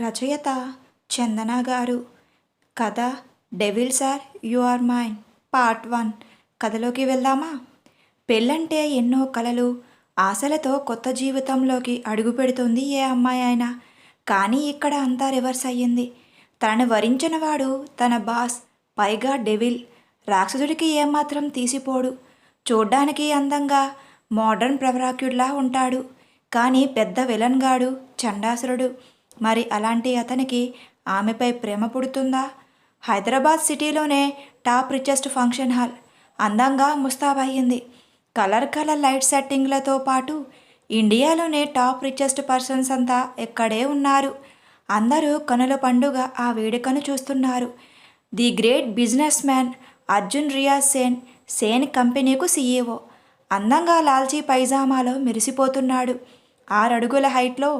రచయిత చందన గారు. కథ devil sir you are mine. Part one. కథలోకి వెళ్దామా? పెళ్ళంటే ఎన్నో కలలు ఆశలతో కొత్త జీవితంలోకి అడుగు పెడుతుంది ఏ అమ్మాయి అయినా. కానీ ఇక్కడ అంతా రివర్స్ అయ్యింది. తనను వరించినవాడు తన బాస్ పైగా డెవిల్. రాక్షసుడికి ఏమాత్రం తీసిపోడు. చూడ్డానికి అందంగా మోడర్న్ ప్రవరాక్యుడిలా ఉంటాడు. కానీ పెద్ద విలన్గాడు చండాసురుడు. మరి అలాంటి అతనికి ఆమెపై ప్రేమ పుడుతుందా? హైదరాబాద్ సిటీలోనే టాప్ రిచెస్ట్ ఫంక్షన్ హాల్. అందంగా ముస్తాబయ్యింది కలర్ కలర్ లైట్ సెట్టింగ్లతో పాటు ఇండియాలోనే టాప్ రిచెస్ట్ పర్సన్స్ అంతా ఎక్కడే ఉన్నారు. అందరూ కనుల పండుగ ఆ వేడుకను చూస్తున్నారు. The great businessman Arjun Riyaz Sen Sen కంపెనీకు సీఈఓ. అందంగా లాల్చీ పైజామాలో మెరిసిపోతున్నాడు. ఆరడుగుల హైట్లో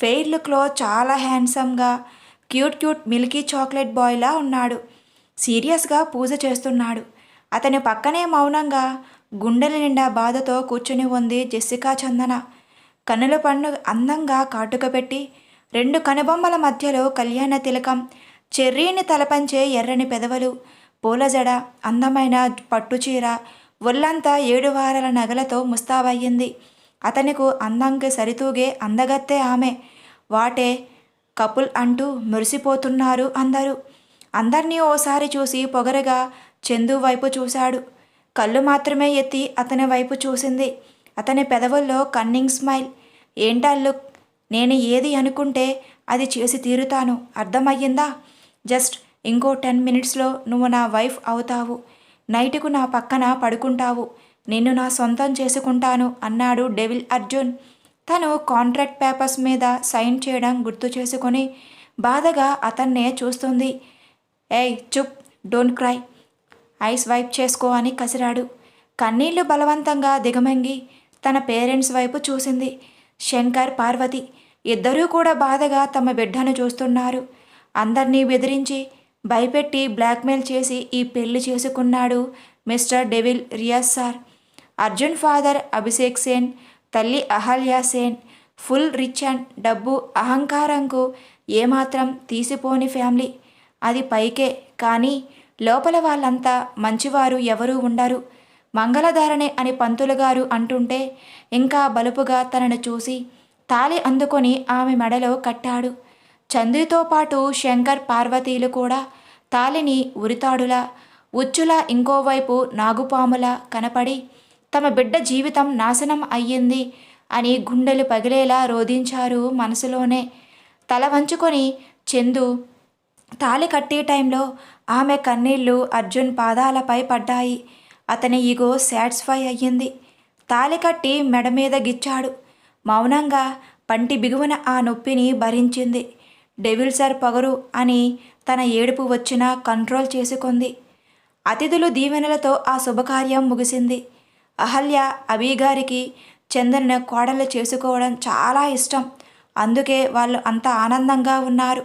ఫెయిర్ లుక్లో చాలా హ్యాండ్సమ్గా క్యూట్ క్యూట్ మిల్కీ చాక్లెట్ బాయ్లా ఉన్నాడు. సీరియస్గా పూజ చేస్తున్నాడు. అతని పక్కనే మౌనంగా గుండెల నిండా బాధతో కూర్చుని ఉంది జెస్సికా చందన. కనుల పండు అందంగా కాటుక పెట్టి రెండు కనుబొమ్మల మధ్యలో కళ్యాణ తిలకం చెర్రీని తలపంచే ఎర్రని పెదవులు పూలజడ అందమైన పట్టుచీర ఒళ్ళంతా ఏడు వారాల నగలతో ముస్తాబయ్యింది. అతనికు అందంకి సరితూగే అందగత్తే ఆమె. వాటే కపుల్ అంటూ మురిసిపోతున్నారు అందరూ. అందర్నీ ఓసారి చూసి పొగరగా చందు వైపు చూశాడు. కళ్ళు మాత్రమే ఎత్తి అతని వైపు చూసింది. అతని పెదవుల్లో కన్నింగ్ స్మైల్. ఏంటా లుక్? నేను ఏది అనుకుంటే అది చేసి తీరుతాను. అర్థమయ్యిందా? జస్ట్ ఇంకో టెన్ మినిట్స్లో నువ్వు నా వైఫ్ అవుతావు. నైట్కు నా పక్కన పడుకుంటావు. నిన్ను నా సొంతం చేసుకుంటాను అన్నాడు డెవిల్ అర్జున్. తను కాంట్రాక్ట్ పేపర్స్ మీద సైన్ చేయడం గుర్తు చేసుకొని బాధగా అతన్నే చూస్తుంది. ఏయ్ చుప్ డోంట్ క్రై. ఐస్ వైప్ చేసుకో అని కసిరాడు. కన్నీళ్ళు బలవంతంగా దిగమంగి తన పేరెంట్స్ వైపు చూసింది. శంకర్ పార్వతి ఇద్దరూ కూడా బాధగా తమ బిడ్డను చూస్తున్నారు. అందర్నీ బెదిరించి భయపెట్టి బ్లాక్మెయిల్ చేసి ఈ పెళ్ళి చేసుకున్నాడు mister devil Riyaz sir. Arjun father Abhishek Sen తల్లి Ahalya Sen full rich and డబ్బు అహంకారంకు ఏమాత్రం తీసిపోని ఫ్యామిలీ. అది పైకే. కానీ లోపల వాళ్ళంతా మంచివారు ఎవరూ ఉండరు. మంగళధారణే అని పంతులు గారు అంటుంటే ఇంకా బలుపుగా తనను చూసి తాళి అందుకొని ఆమె మెడలో కట్టాడు. చందుతో పాటు శంకర్ పార్వతీలు కూడా తాలిని ఉరితాడులా ఉచ్చులా ఇంకోవైపు నాగుపాములా కనపడి తమ బిడ్డ జీవితం నాశనం అయ్యింది అని గుండెలు పగిలేలా రోధించారు మనసులోనే. తల వంచుకొని చందు తాలి కట్టే టైంలో ఆమె కన్నీళ్ళు అర్జున్ పాదాలపై పడ్డాయి. అతని ఈగో సాటిస్ఫై అయ్యింది. తాళి కట్టి మెడ మీద గిచ్చాడు. మౌనంగా పంటి బిగువన ఆ నొప్పిని భరించింది. డెవిల్ సార్ పొగరు అని తన ఏడుపు వచ్చినా కంట్రోల్ చేసుకుంది. అతిథులు దీవెనలతో ఆ శుభకార్యం ముగిసింది. అహల్య అబీగారికి చందన కోడలు చేసుకోవడం చాలా ఇష్టం. అందుకే వాళ్ళు అంత ఆనందంగా ఉన్నారు.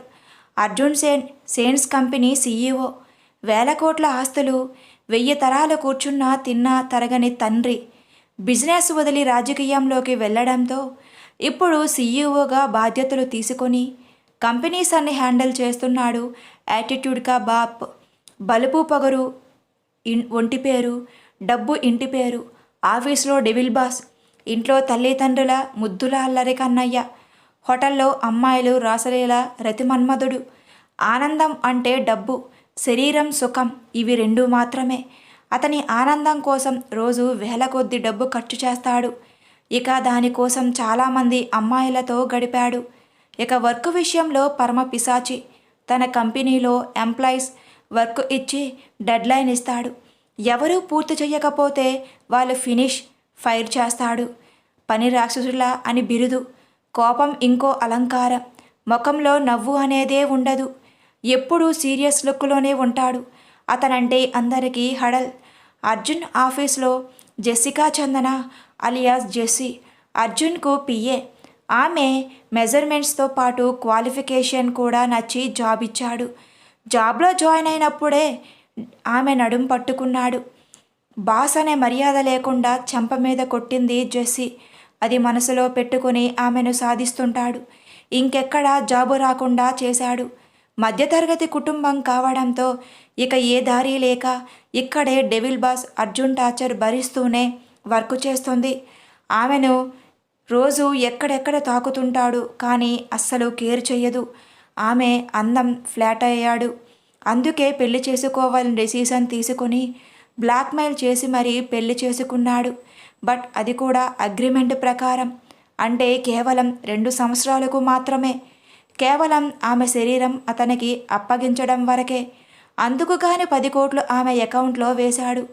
Arjun Sen Sen's company CEO. వేల కోట్ల ఆస్తులు వెయ్యి తరాలు కూర్చున్నా తిన్నా తరగని తండ్రి. బిజినెస్ వదిలి రాజకీయంలోకి వెళ్ళడంతో ఇప్పుడు సీఈఓగా బాధ్యతలు తీసుకొని కంపెనీస్ అన్ని హ్యాండిల్ చేస్తున్నాడు యాటిట్యూడ్గా బాప్. బలుపు పొగరు ఇన్ ఒంటి పేరు డబ్బు ఇంటి పేరు. ఆఫీస్లో డెవిల్ బాస్ ఇంట్లో తల్లిదండ్రుల ముద్దుల అల్లరి కన్నయ్య హోటల్లో అమ్మాయిలు రాసలీల రతిమన్మధుడు. ఆనందం అంటే డబ్బు శరీరం సుఖం ఇవి రెండు మాత్రమే. అతని ఆనందం కోసం రోజు వేల కొద్ది డబ్బు ఖర్చు చేస్తాడు. ఇక దానికోసం చాలామంది అమ్మాయిలతో గడిపాడు. ఇక వర్క్ విషయంలో పరమ పిశాచి తన కంపెనీలో ఎంప్లాయీస్ వర్క్ ఇచ్చి డెడ్లైన్ ఇస్తాడు. ఎవరూ పూర్తి చేయకపోతే వాళ్ళు ఫినిష్ ఫైర్ చేస్తాడు. పని రాక్షసులా అని బిరుదు కోపం ఇంకో అలంకారం. ముఖంలో నవ్వు అనేదే ఉండదు. ఎప్పుడూ సీరియస్ లుక్లోనే ఉంటాడు. అతనంటే అందరికీ హడల్. అర్జున్ ఆఫీస్లో జెస్సికా చందన అలియాస్ జెస్సీ అర్జున్కు పిఏ. ఆమె మెజర్మెంట్స్తో పాటు క్వాలిఫికేషన్ కూడా నచ్చి జాబ్ ఇచ్చాడు జాబ్లో జాయిన్ అయినప్పుడే ఆమె నడుం పట్టుకున్నాడు. బాస్ అనే మర్యాద లేకుండా చెంప మీద కొట్టింది జెస్సీ. అది మనసులో పెట్టుకుని ఆమెను సాధిస్తుంటాడు. ఇంకెక్కడా జాబు రాకుండా చేశాడు. మధ్యతరగతి కుటుంబం కావడంతో ఇక ఏ దారి లేక ఇక్కడే డెవిల్ బాస్ అర్జున్ టార్చర్ భరిస్తూనే వర్క్ చేస్తుంది. ఆమెను రోజు ఎక్కడెక్కడ తాకుతుంటాడు కానీ అస్సలు కేర్ చెయ్యదు. ఆమె అందం ఫ్లాట్ అయ్యాడు. అందుకే పెళ్ళి చేసుకోవాలని డెసిషన్ తీసుకొని బ్లాక్మెయిల్ చేసి మరీ పెళ్ళి చేసుకున్నాడు. బట్ అది కూడా అగ్రిమెంట్ ప్రకారం. అంటే కేవలం రెండు సంవత్సరాలకు మాత్రమే. కేవలం ఆమె శరీరం అతనికి అప్పగించడం వరకే. అందుకు గాని పది కోట్లు ఆమె అకౌంట్లో వేశాడు.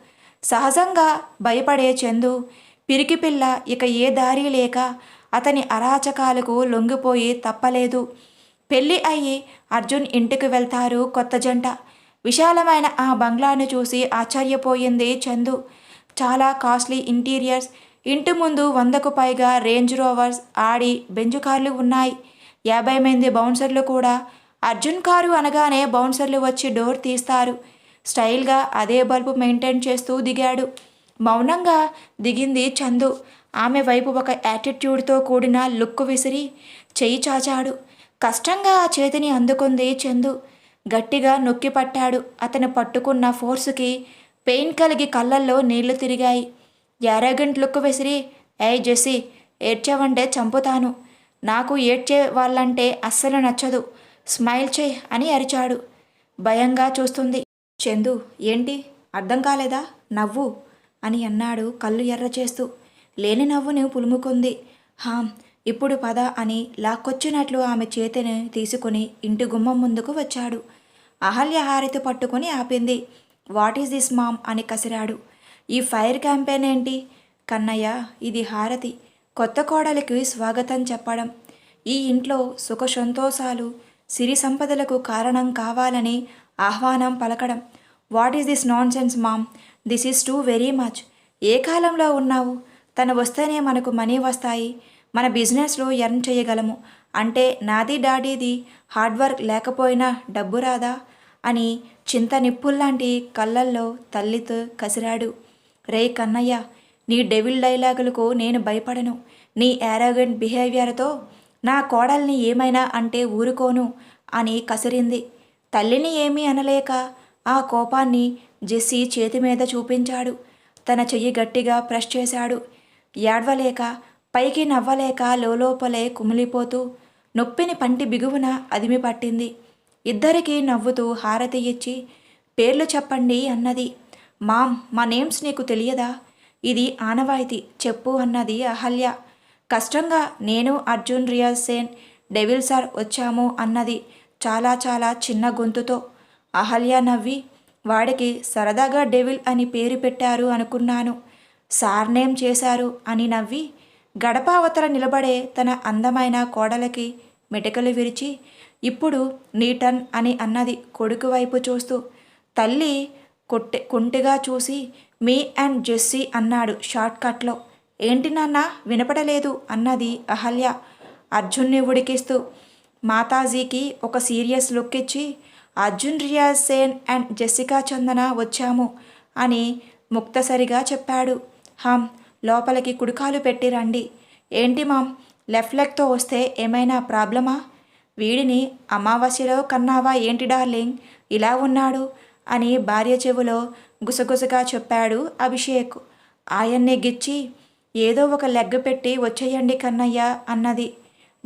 సహజంగా భయపడే చందు పిరికిపిల్ల ఇక ఏ దారి లేక అతని అరాచకాలకు లొంగిపోయి తప్పలేదు. పెళ్ళి అయ్యి అర్జున్ ఇంటికి వెళ్తారు కొత్త జంట. విశాలమైన ఆ బంగ్లాను చూసి ఆశ్చర్యపోయింది చందు. చాలా కాస్ట్లీ ఇంటీరియర్స్ ఇంటి ముందు వందకు పైగా రేంజ్ రోవర్స్ ఆడి బెంజు కార్లు ఉన్నాయి. యాభై మంది బౌన్సర్లు కూడా. అర్జున్ కారు అనగానే బౌన్సర్లు వచ్చి డోర్ తీస్తారు. స్టైల్గా అదే బల్బు మెయింటైన్ చేస్తూ దిగాడు. మౌనంగా దిగింది చందు. ఆమె వైపు ఒక యాటిట్యూడ్తో కూడిన లుక్ విసిరి చెయ్యి చాచాడు. కష్టంగా ఆ చేతిని అందుకుంది చందు. గట్టిగా నొక్కి పట్టాడు. అతను పట్టుకున్న ఫోర్సుకి పెయిన్ కలిగి కళ్ళల్లో నీళ్ళు తిరిగాయి. యారగంట్ లుక్ విసిరి ఏ జెసి ఏడ్చావంటే చంపుతాను. నాకు ఏడ్చే వాళ్ళంటే అస్సలు నచ్చదు. స్మైల్ చేయి అని అరిచాడు. భయంగా చూస్తుంది. చందు ఏంటి? అర్థం కాలేదా? నవ్వు అని అన్నాడు కళ్ళు ఎర్ర చేస్తూ లేని నవ్వుని పులుముకుంది. హాం ఇప్పుడు పద అని లాక్కొచ్చినట్లు ఆమె చేతిని తీసుకుని ఇంటి గుమ్మం ముందుకు వచ్చాడు. అహల్య హారతి పట్టుకుని ఆపింది. What is this mom? అని కసిరాడు. ఈ ఫైర్ క్యాంపెయిన్ ఏంటి? కన్నయ్య ఇది హారతి. కొత్త కోడలికి స్వాగతం చెప్పడం. ఈ ఇంట్లో సుఖ సంతోషాలు సిరి సంపదలకు కారణం కావాలని ఆహ్వానం పలకడం. What is this nonsense mom? This is too very much. ఏ కాలంలో ఉన్నావు? తను వస్తేనే మనకు మనీ వస్తాయి. మన బిజినెస్లో ఎర్న్ చేయగలము. అంటే నాది డాడీది హార్డ్ వర్క్ లేకపోయినా డబ్బు రాదా? అని చింత నిప్పుల్లాంటి కళ్ళల్లో తల్లితో కసిరాడు. రే కన్నయ్య నీ డెవిల్ డైలాగులకు నేను భయపడను. నీ యారోగెంట్ బిహేవియర్తో నా కోడల్ని ఏమైనా అంటే ఊరుకోను అని కసిరింది. తల్లిని ఏమీ అనలేక ఆ కోపాన్ని జెస్సీ చేతి మీద చూపించాడు. తన చెయ్యి గట్టిగా ప్రెస్ చేశాడు. ఏడవలేక పైకి నవ్వలేక లోపలే కుమిలిపోతూ నొప్పిని పంటి బిగువున అదిమి పట్టింది. ఇద్దరికీ నవ్వుతూ హారతి ఇచ్చి పేర్లు చెప్పండి అన్నది. మామ్ మా నేమ్స్ నీకు తెలియదా? ఇది ఆనవాయితీ చెప్పు అన్నది అహల్య. కష్టంగా నేను అర్జున్ రియాజ్ సేన్ డెవిల్ సార్ వచ్చాము అన్నది చాలా చాలా చిన్న గొంతుతో. అహల్య నవ్వి వాడికి సరదాగా డెవిల్ అని పేరు పెట్టారు అనుకున్నాను. సార్ నేమ్ చేశారు అని నవ్వి గడప అవతల నిలబడే తన అందమైన కోడలకి మెటకలు విరిచి ఇప్పుడు నీటన్ అని అన్నది కొడుకు వైపు చూస్తూ తల్లి కొట్టె కుంటిగా చూసి మీ అండ్ జెస్సీ అన్నాడు షార్ట్ కట్లో ఏంటి నాన్న వినపడలేదు అన్నది అహల్య. అర్జున్ని ఉడికిస్తూ మాతాజీకి ఒక సీరియస్ లుక్ ఇచ్చి అర్జున్ రియాజ్ సేన్ అండ్ జెస్సికా చందన వచ్చాము అని ముక్తసరిగా చెప్పాడు. హమ్ లోపలికి కుడికాలు పెట్టి రండి. ఏంటి మామ్? లెఫ్ట్ లెగ్తో వస్తే ఏమైనా ప్రాబ్లమా? వీడిని అమావాస్యలో కన్నావా ఏంటి డార్లింగ్? ఇలా ఉన్నాడు అని భార్య చెవులో గుసగుసగా చెప్పాడు అభిషేక్. ఆయన్ని గిచ్చి ఏదో ఒక లెగ్గ పెట్టి వచ్చేయండి కన్నయ్య అన్నది.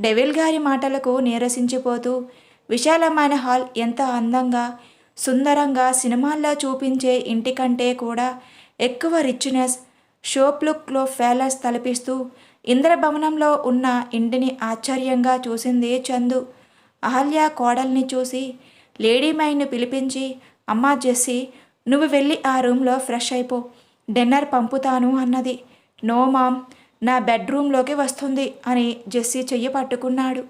డెవిల్ గారి మాటలకు నీరసించిపోతూ విశాలమైన హాల్ ఎంత అందంగా సుందరంగా సినిమాల్లో చూపించే ఇంటి కంటే కూడా ఎక్కువ రిచ్నెస్ షోప్ లుక్లో ఫేలర్స్ తలపిస్తూ ఇంద్రభవనంలో ఉన్న ఇంటిని ఆశ్చర్యంగా చూసింది చందు. అహల్య కోడల్ని చూసి లేడీ మైన్ను పిలిపించి అమ్మా జెస్సీ నువ్వు వెళ్ళి ఆ రూమ్లో ఫ్రెష్ అయిపో డిన్నర్ పంపుతాను అన్నది. నో మామ్ నా బెడ్రూమ్లోకి వస్తుంది అని జెస్సీ చెయ్యి పట్టుకున్నాడు.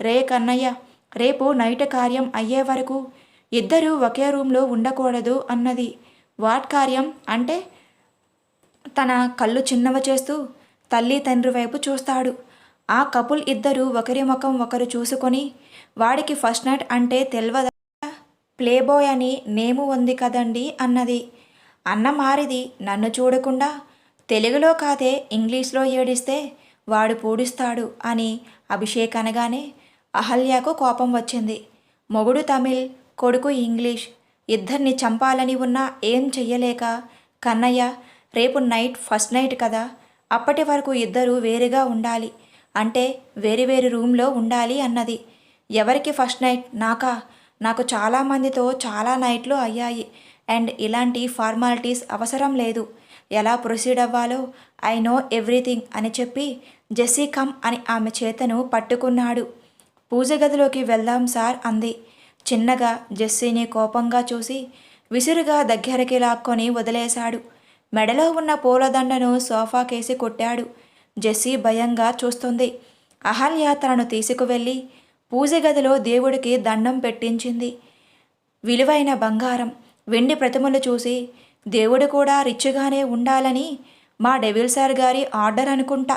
రే కన్నయ్య రేపు నైట్ కార్యం అయ్యే వరకు ఇద్దరూ ఒకే రూమ్లో ఉండకూడదు అన్నది. వాట్ కార్యం? అంటే తన కళ్ళు చిన్నవ చేస్తూ తల్లి తండ్రి వైపు చూస్తాడు. ఆ కపుల్ ఇద్దరు ఒకరి ముఖం ఒకరు చూసుకొని వాడికి ఫస్ట్ నైట్ అంటే తెలియదా ప్లేబాయ్ అని నేము ఉంది కదండి అన్నది. అన్న మారిది నన్ను చూడకుండా తెలుగులో కాదే ఇంగ్లీష్లో ఏడిస్తే వాడు పూడిస్తాడు అని అభిషేక్ అనగానే అహల్యకు కోపం వచ్చింది. మొగుడు తమిళ్ కొడుకు ఇంగ్లీష్ ఇద్దరిని చంపాలని ఉన్నా ఏం చెయ్యలేక కన్నయ్య రేపు నైట్ ఫస్ట్ నైట్ కదా. అప్పటి వరకు ఇద్దరు వేరుగా ఉండాలి. అంటే వేరు వేరు రూమ్లో ఉండాలి అన్నది. ఎవరికి ఫస్ట్ నైట్? నాకా? నాకు చాలామందితో చాలా నైట్లు అయ్యాయి. అండ్ ఇలాంటి ఫార్మాలిటీస్ అవసరం లేదు. ఎలా ప్రొసీడ్ అవ్వాలో? ఐ నో ఎవ్రీథింగ్ అని చెప్పి జెస్సీ కమ్ అని ఆమె చేతను పట్టుకున్నాడు. పూజ గదిలోకి వెళ్దాం సార్ అంది. చిన్నగా జెస్సీని కోపంగా చూసి విసురుగా దగ్గరికి లాక్కొని వదిలేశాడు. మెడలో ఉన్న పూలదండను సోఫాకేసి కొట్టాడు. జెస్సీ భయంగా చూస్తుంది. అహల్య తనను తీసుకువెళ్ళి పూజ గదిలో దేవుడికి దండం పెట్టించింది. విలువైన బంగారం వెండి ప్రతిమలు చూసి దేవుడు కూడా రిచ్గానే ఉండాలని మా డెవిల్ సార్ గారి ఆర్డర్ అనుకుంటా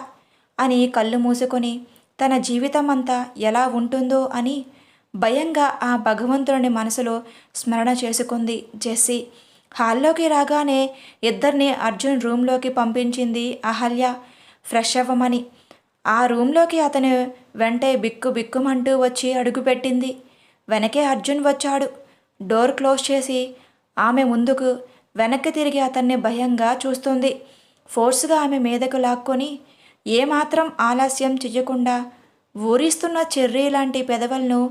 అని కళ్ళు మూసుకొని తన జీవితం అంతా ఎలా ఉంటుందో అని భయంగా ఆ భగవంతుని మనసులో స్మరణ చేసుకుంది జెస్సీ. హాల్లోకి రాగానే ఇద్దరిని అర్జున్ రూమ్లోకి పంపించింది అహల్య. ఫ్రెష్ అవ్వమని. ఆ రూమ్లోకి అతను వెంటే బిక్కు బిక్కుమంటూ వచ్చి అడుగుపెట్టింది. వెనకే అర్జున్ వచ్చాడు. డోర్ క్లోజ్ చేసి ఆమె ముందుకు వెనక్కి తిరిగి అతన్ని భయంగా చూస్తుంది. ఫోర్స్గా ఆమె మీదకు లాక్కొని ఏమాత్రం ఆలస్యం చెయ్యకుండా ఊరిస్తున్న చెర్రీ లాంటి పెదవులను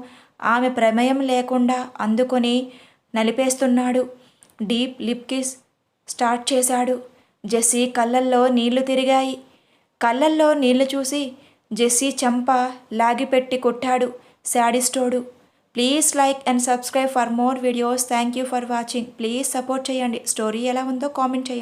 ఆమె ప్రమేయం లేకుండా అందుకొని నలిపేస్తున్నాడు. డీప్ లిప్ కిస్ స్టార్ట్ చేశాడు. జెస్సీ కళ్ళల్లో నీళ్ళు తిరిగాయి. కళ్ళల్లో నీళ్ళు చూసి జెస్సీ చెంప లాగిపెట్టి కొట్టాడు శాడిస్టోడు. Please like and subscribe for more videos. Thank you for watching. Please support చేయండి. స్టోరీ ఎలా ఉందో కామెంట్ చేయండి.